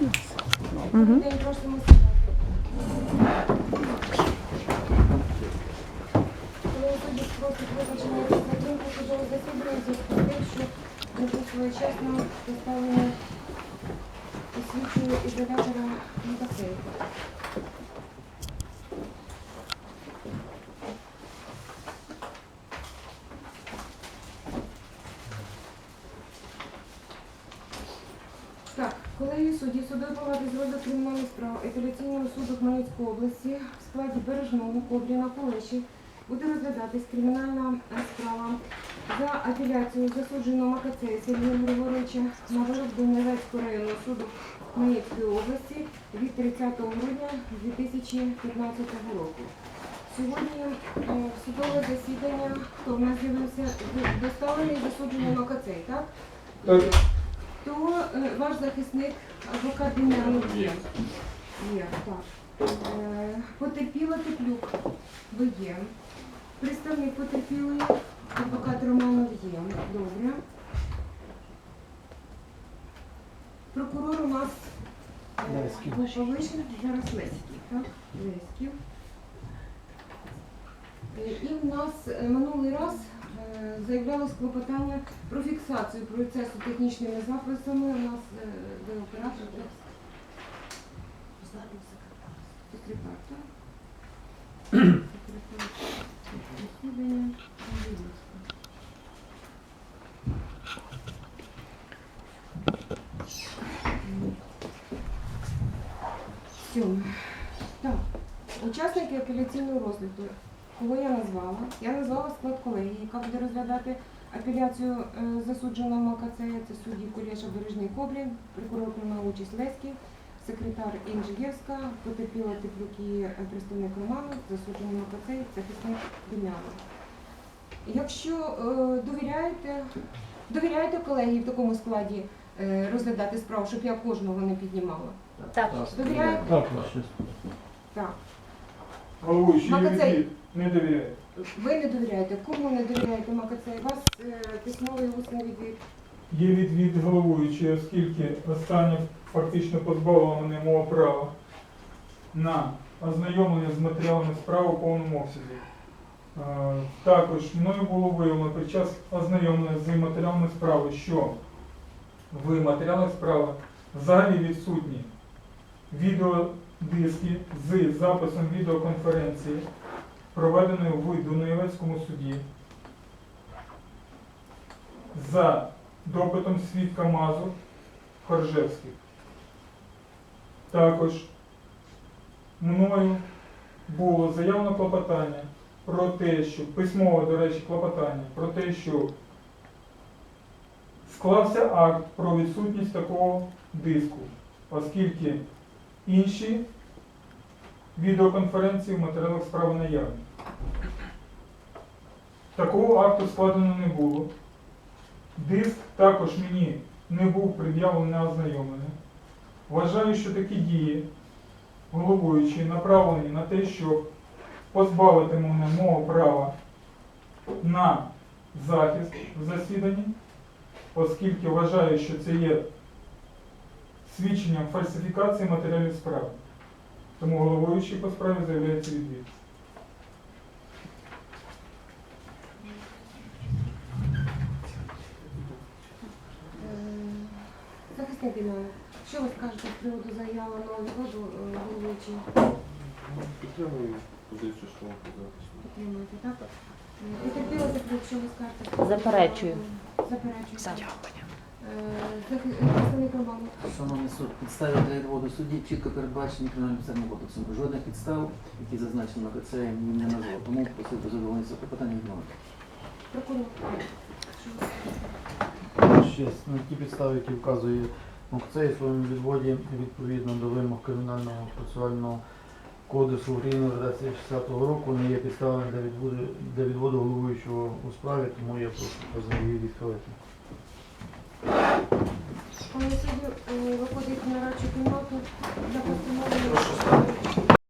Був своєчасно доставлені освічою ізолятора мотоцикла. Так, колегії судді судової палати з розгляду кримінальних справ апеляційного суду Хмельницької області в складі Бережного, Кобріна, Колеші буде розглядатись кримінальна е, справа за апеляцією засудженого Макацея Сергія Григоровича на вирок до Невецького районного суду Хмельницької області від 30 грудня 2015 року. Сьогодні е, в судове засідання, хто в нас з'явився, доставлений засуджений Макацей, так? Так. То е, ваш захисник адвокат Дем'янов є. Є, так. Е, Потерпіла Теплюк, ви є. Представник потерпілої, адвокат Романов є. Добре. Прокурор у нас е, Леськів. був повищений, зараз Леськів, так? Леськів. Е, І в нас е, минулий раз заявлялось клопотання про фіксацію процесу технічними записами. У нас е, де оператор, секретар, так? Секретар засідання. Так, учасники апеляційного розгляду. Кого я назвала? Я назвала склад колегії, яка буде розглядати апеляцію е, засудженого Макацея. Це судді Кулєша Бережний Коблін, прокурор приймав участь Леськів, секретар Інжиєвська, потерпіла Теплюк і представник Роману, засуджений Макацей, захисник Дем'янов. Якщо е, довіряєте, довіряєте колегії в такому складі е, розглядати справу, щоб я кожного не піднімала? Так. Довіряєте? Так. Головуючий Макацей. Юрій не довіряє. Ви не довіряєте. Кому не довіряєте Макацей? У вас е, письмовий усний відвід. Є відвід головуючий, оскільки останнє фактично позбавило мене мого права на ознайомлення з матеріалами справи в повному обсязі. Е, Також мною було виявлено під час ознайомлення з матеріалами справи, що в матеріалах справи взагалі відсутні відеодиски з записом відеоконференції, проведеної в Дунаєвецькому суді за допитом свідка Мазур Коржевських. Також мною було заявлено клопотання про те, що письмове, до речі, клопотання про те, що склався акт про відсутність такого диску, оскільки інші відеоконференції в матеріалах справи наявні. Такого акту складено не було. Диск також мені не був пред'явлений на ознайомлення. Вважаю, що такі дії головуючі направлені на те, щоб позбавити мене мого права на захист в засіданні, оскільки вважаю, що це є свідченням фальсифікації матеріалів справи. Тому головуючий по справі заявляється відвід. Е, Захисник Дем'янов, що ви скажете з приводу заяви на відводу е, головуючий? Підтримую позицію свого захисту. Підтримуєте, так? Е, Потерпіла Теплюк, що ви скажете? Заперечую. Заперечую. За. Е, захи- Шановний суд, підстави для відводу судді чітко передбачені кримінальним процесуальним кодексом. Жодних підстав, які зазначені на КЦ, не назвав. Тому просив би задоволення це питання відмовити. Прокурор. Ще на ті підстави, які вказує МОКЦЕЙ у своєму відводі відповідно до вимог Кримінального процесуального кодексу України в редакції 60-го року не є підставами для відводу, для відводу головуючого у справі, тому я прошу позов її відхилити. Пане суддю, е, виходить на радчу кімнату для постановлення.